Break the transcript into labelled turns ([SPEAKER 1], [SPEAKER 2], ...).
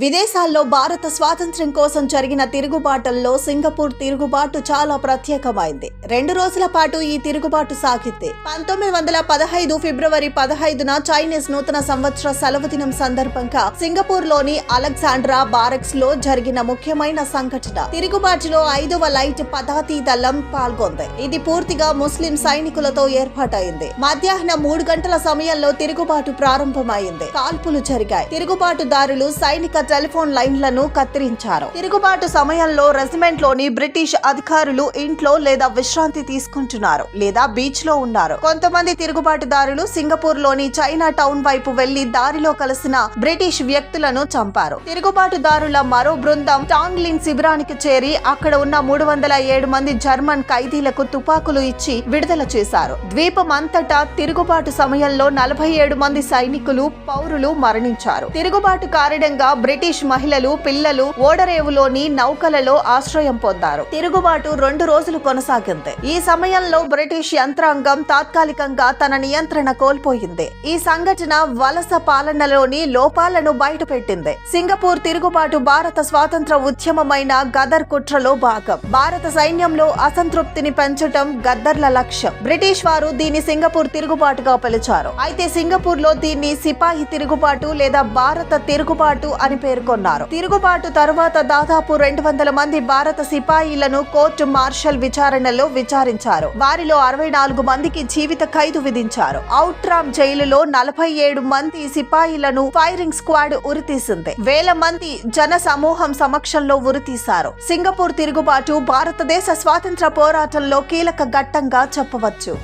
[SPEAKER 1] విదేశాల్లో భారత స్వాతంత్ర్యం కోసం జరిగిన తిరుగుబాటుల్లో సింగపూర్ తిరుగుబాటు చాలా ప్రత్యేకమైంది. రెండు రోజుల పాటు ఈ తిరుగుబాటు సాగింది పంతొమ్మిది వందల పదహైదు ఫిబ్రవరి పదహైదున చైనీస్ నూతన సంవత్సర సెలవు దినం సందర్భంగా సింగపూర్లోని అలెగ్జాండ్రా బారక్స్లో జరిగిన ముఖ్యమైన సంఘటన. తిరుగుబాటులో ఐదవ లైట్ పదాతి దళం పాల్గొంది. ఇది పూర్తిగా ముస్లిం సైనికులతో ఏర్పాటైంది. మధ్యాహ్నం మూడు గంటల సమయంలో తిరుగుబాటు ప్రారంభమైంది. కాల్పులు జరిగాయి. తిరుగుబాటుదారులు సైనిక టెలిఫోన్ లైన్లను కత్తిరించారు. తిరుగుబాటు సమయంలో రెసిమెంట్లోని బ్రిటిష్ అధికారులు ఇంట్లో లేదా విశ్రాంతి తీసుకుంటున్నారు లేదా బీచ్లో ఉన్నారు. కొంతమంది తిరుగుబాటుదారులు సింగపూర్లోని చైనా టౌన్ వైపు వెళ్ళి దారిలో కలిసిన బ్రిటిష్ వ్యక్తులను చంపారు. తిరుగుబాటుదారుల మరో బృందం టాంగ్లిన్ శిబిరానికి చేరి అక్కడ ఉన్న మూడు వందల ఏడు మంది జర్మన్ ఖైదీలకు తుపాకులు ఇచ్చి విడుదల చేశారు. ద్వీపం అంతటా తిరుగుబాటు సమయంలో నలభై ఏడు మంది సైనికులు పౌరులు మరణించారు. తిరుగుబాటు కారణంగా బ్రిటిష్ మహిళలు పిల్లలు ఓడరేవులోని నౌకలలో ఆశ్రయం పొందారు. తిరుగుబాటు రెండు రోజులు కొనసాగింది. ఈ సమయంలో బ్రిటిష్ యంత్రాంగం తాత్కాలికంగా తన నియంత్రణ కోల్పోయింది. ఈ సంఘటన వలస పాలనలోని లోపాలను బయటపెట్టింది. సింగపూర్ తిరుగుబాటు భారత స్వాతంత్ర ఉద్యమమైన గదర్ కుట్రలో భాగం. భారత సైన్యంలో అసంతృప్తిని పెంచటం గద్దర్ల లక్ష్యం. బ్రిటిష్ వారు దీన్ని సింగపూర్ తిరుగుబాటుగా పిలిచారు. అయితే సింగపూర్లో దీన్ని సిపాయి తిరుగుబాటు లేదా భారత తిరుగుబాటు అని పేర్కొన్నారు. తిరుగుబాటు తరువాత దాదాపు రెండు వందల మంది భారత సిపాయిలను కోర్టు మార్షల్ విచారణలో విచారించారు. వారిలో అరవై నాలుగు మందికి జీవిత ఖైదు విధించారు. ఔట్రామ్ జైలులో నలభై ఏడు మంది సిపాయిలను ఫైరింగ్ స్క్వాడ్ ఉరితీసింది. వేల మంది జన సమూహం సమక్షంలో ఉరితీశారు. సింగపూర్ తిరుగుబాటు భారతదేశ స్వాతంత్ర పోరాటంలో కీలక ఘట్టంగా చెప్పవచ్చు.